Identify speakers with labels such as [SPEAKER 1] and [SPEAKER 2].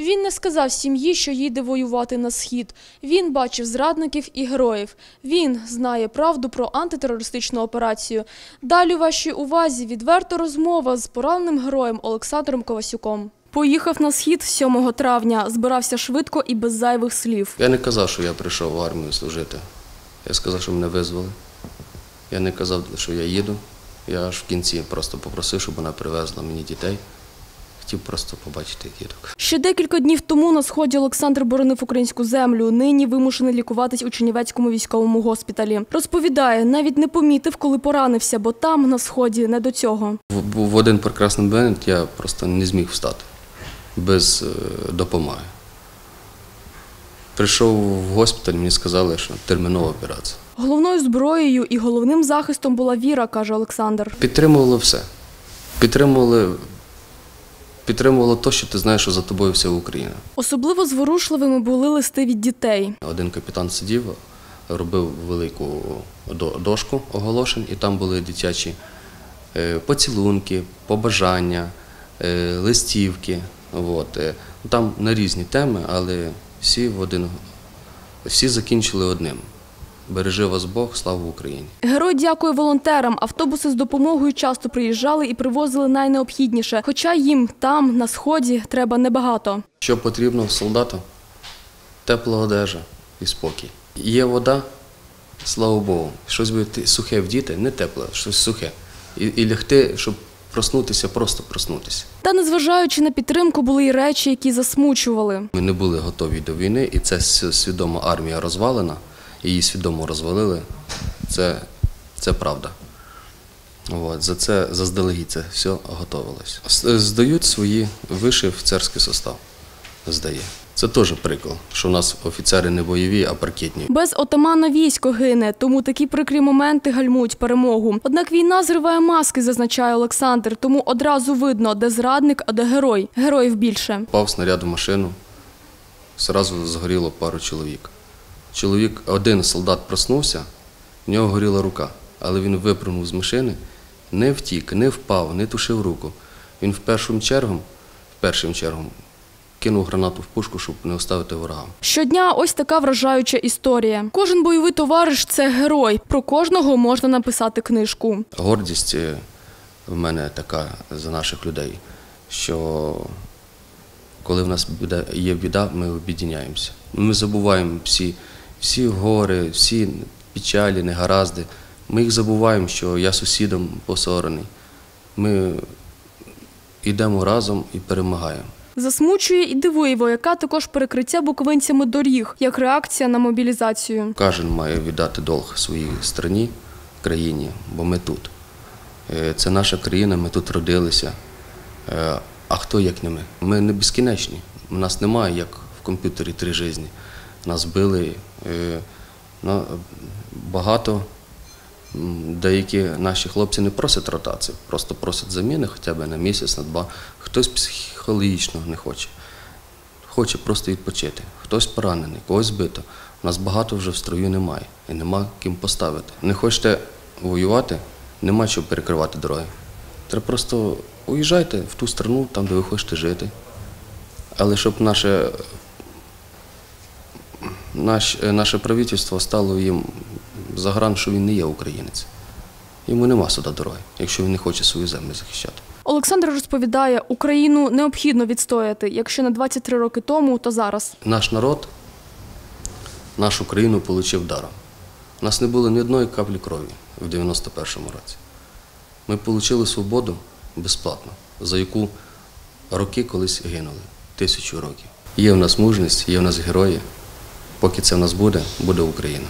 [SPEAKER 1] Він не сказав сім'ї, що їде воювати на схід. Він бачив зрадників і героїв. Він знає правду про антитерористичну операцію. Далі у вашій увазі відверта розмова з пораненим героєм Олександром Ковасюком. Поїхав на схід 7 травня, збирався швидко і без зайвих слів.
[SPEAKER 2] Я не казав, що я прийшов в армію служити. Я сказав, що мене визвали. Я не казав, що я їду. Я аж в кінці просто попросив, щоб вона привезла мені дітей. Хотів просто побачити діток.
[SPEAKER 1] Ще декілька днів тому на сході Олександр боронив українську землю. Нині вимушений лікуватись у Чернівецькому військовому госпіталі. Розповідає, навіть не помітив, коли поранився, бо там на сході не до цього.
[SPEAKER 2] В, в один прекрасний момент я просто не зміг встати без е, допомоги. Прийшов в госпіталь, мені сказали, що термінова операція.
[SPEAKER 1] Головною зброєю і головним захистом була віра, каже Олександр.
[SPEAKER 2] Підтримували все. Підтримували, підтримувало те, що ти знаєш, що за тобою вся Україна.
[SPEAKER 1] Особливо зворушливими були листи від дітей.
[SPEAKER 2] Один капітан сидів, робив велику дошку оголошень, і там були дитячі е, поцілунки, побажання, е, листівки. От. е. Там на різні теми, але всі в один всі закінчили одним. Бережи вас Бог, слава Україні!
[SPEAKER 1] Герой дякує волонтерам. Автобуси з допомогою часто приїжджали і привозили найнеобхідніше. Хоча їм там, на сході, треба небагато.
[SPEAKER 2] Що потрібно солдату? Тепла одежа і спокій. Є вода, слава Богу. Щось би сухе вдіти, не тепле, щось сухе. І, і лягти, щоб проснутися, просто проснутися.
[SPEAKER 1] Та незважаючи на підтримку, були й речі, які засмучували.
[SPEAKER 2] Ми не були готові до війни, і це свідома армія розвалена, її свідомо розвалили. Це, це правда. От, за це заздалегідь це все готовилось. Здають свої вищий офіцерський состав. Здає. Це теж приклад, що у нас офіцери не бойові, а паркетні.
[SPEAKER 1] Без отамана військо гине, тому такі прикрі моменти гальмують перемогу. Однак війна зриває маски, зазначає Олександр. Тому одразу видно, де зрадник, а де герой. Героїв більше.
[SPEAKER 2] Впав снаряд в машину, зразу згоріло пару чоловік. Чоловік, один солдат проснувся, в нього горіла рука, але він випрыгнув з машини, не втік, не впав, не тушив руку. Він в першим чергом, в першим чергом кинув гранату в пушку, щоб не оставити ворогам.
[SPEAKER 1] Щодня ось така вражаюча історія. Кожен бойовий товариш це герой. Про кожного можна написати книжку.
[SPEAKER 2] Гордість е, в мене така за наших людей, що коли в нас є біда, ми об'єднаємося. Ми забуваємо всі, всі гори, всі печалі, негаразди. Ми їх забуваємо, що я сусідом посорений. Ми йдемо разом і перемагаємо.
[SPEAKER 1] Засмучує і дивує вояка також перекриття буковинцями доріг, як реакція на мобілізацію.
[SPEAKER 2] Кожен має віддати долг своїй страні, країні, бо ми тут. Е, Це наша країна, ми тут родилися. Е, А хто як не ми? Ми не безкінечні. У нас немає, як в комп'ютері три житті. Нас били. е, Багато. Деякі наші хлопці не просять ротації, просто просять заміни хоча б на місяць, на два. Хтось психологічно не хоче хоче просто відпочити. Хтось поранений, когось збито. У нас багато вже в строю немає і нема ким поставити. Не хочете воювати, нема чого перекривати дороги. Треба просто уїжджайте в ту страну, там, де ви хочете жити. Але щоб наше, наш, наше правительство стало їм за гран, що він не є українець. Йому нема сюди дороги, якщо він не хоче свою землю захищати.
[SPEAKER 1] Олександр розповідає, Україну необхідно відстояти, якщо не 23 роки тому, то зараз.
[SPEAKER 2] Наш народ нашу країну отримав даром. У нас не було ні одної каплі крові в 91-му році. Ми отримали свободу безплатно, за яку роки колись гинули, тисячу років. Є в нас мужність, є в нас герої. Поки це в нас буде, буде Україна.